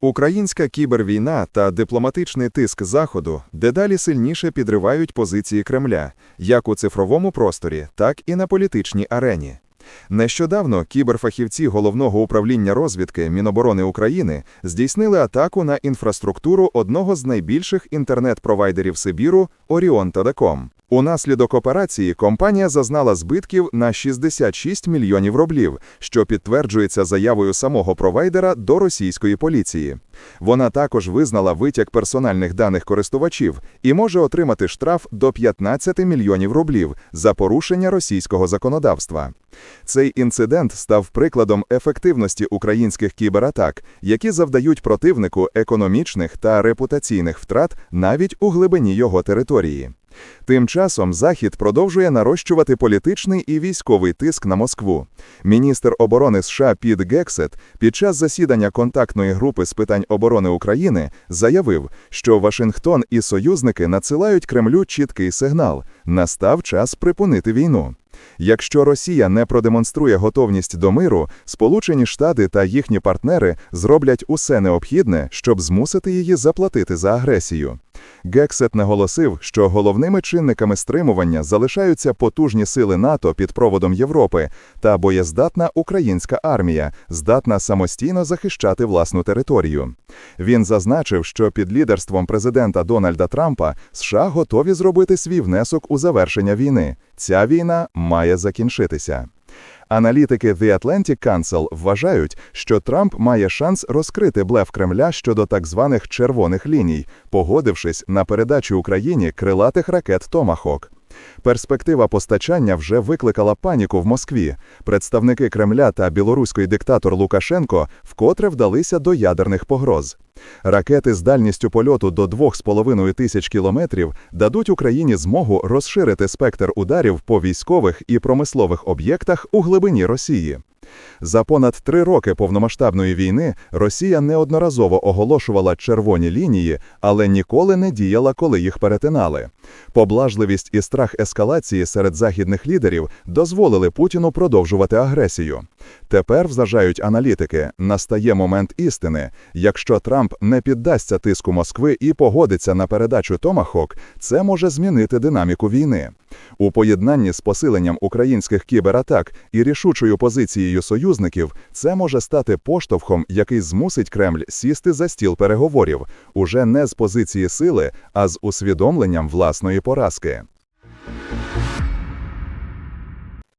Українська кібервійна та дипломатичний тиск Заходу дедалі сильніше підривають позиції Кремля, як у цифровому просторі, так і на політичній арені. Нещодавно кіберфахівці Головного управління розвідки Міноборони України здійснили атаку на інфраструктуру одного з найбільших інтернет-провайдерів Сибіру Orion Telecom. Унаслідок операції компанія зазнала збитків на 66 мільйонів рублів, що підтверджується заявою самого провайдера до російської поліції. Вона також визнала витяг персональних даних користувачів і може отримати штраф до 15 мільйонів рублів за порушення російського законодавства. Цей інцидент став прикладом ефективності українських кібератак, які завдають противнику економічних та репутаційних втрат навіть у глибині його території. Тим часом Захід продовжує нарощувати політичний і військовий тиск на Москву. Міністр оборони США Піт Гексет під час засідання контактної групи з питань оборони України заявив, що Вашингтон і союзники надсилають Кремлю чіткий сигнал: настав час припинити війну. Якщо Росія не продемонструє готовність до миру, Сполучені Штати та їхні партнери зроблять усе необхідне, щоб змусити її заплатити за агресію. Гексет наголосив, що головними чинниками стримування залишаються потужні сили НАТО під проводом Європи та боєздатна українська армія, здатна самостійно захищати власну територію. Він зазначив, що під лідерством президента Дональда Трампа США готові зробити свій внесок у завершення війни. Ця війна має закінчитися. Аналітики The Atlantic Council вважають, що Трамп має шанс розкрити блеф Кремля щодо так званих червоних ліній, погодившись на передачу Україні крилатих ракет Томахок. Перспектива постачання вже викликала паніку в Москві. Представники Кремля та білоруський диктатор Лукашенко вкотре вдалися до ядерних погроз. Ракети з дальністю польоту до 2,5 тисяч кілометрів дадуть Україні змогу розширити спектр ударів по військових і промислових об'єктах у глибині Росії. За понад три роки повномасштабної війни Росія неодноразово оголошувала червоні лінії, але ніколи не діяла, коли їх перетинали. Поблажливість і страх ескалації серед західних лідерів дозволили Путіну продовжувати агресію. Тепер, вважають аналітики, настає момент істини. Якщо Трамп не піддасться тиску Москви і погодиться на передачу Томахок, це може змінити динаміку війни. У поєднанні з посиленням українських кібератак і рішучою позицією союзників це може стати поштовхом, який змусить Кремль сісти за стіл переговорів уже не з позиції сили, а з усвідомленням власної поразки.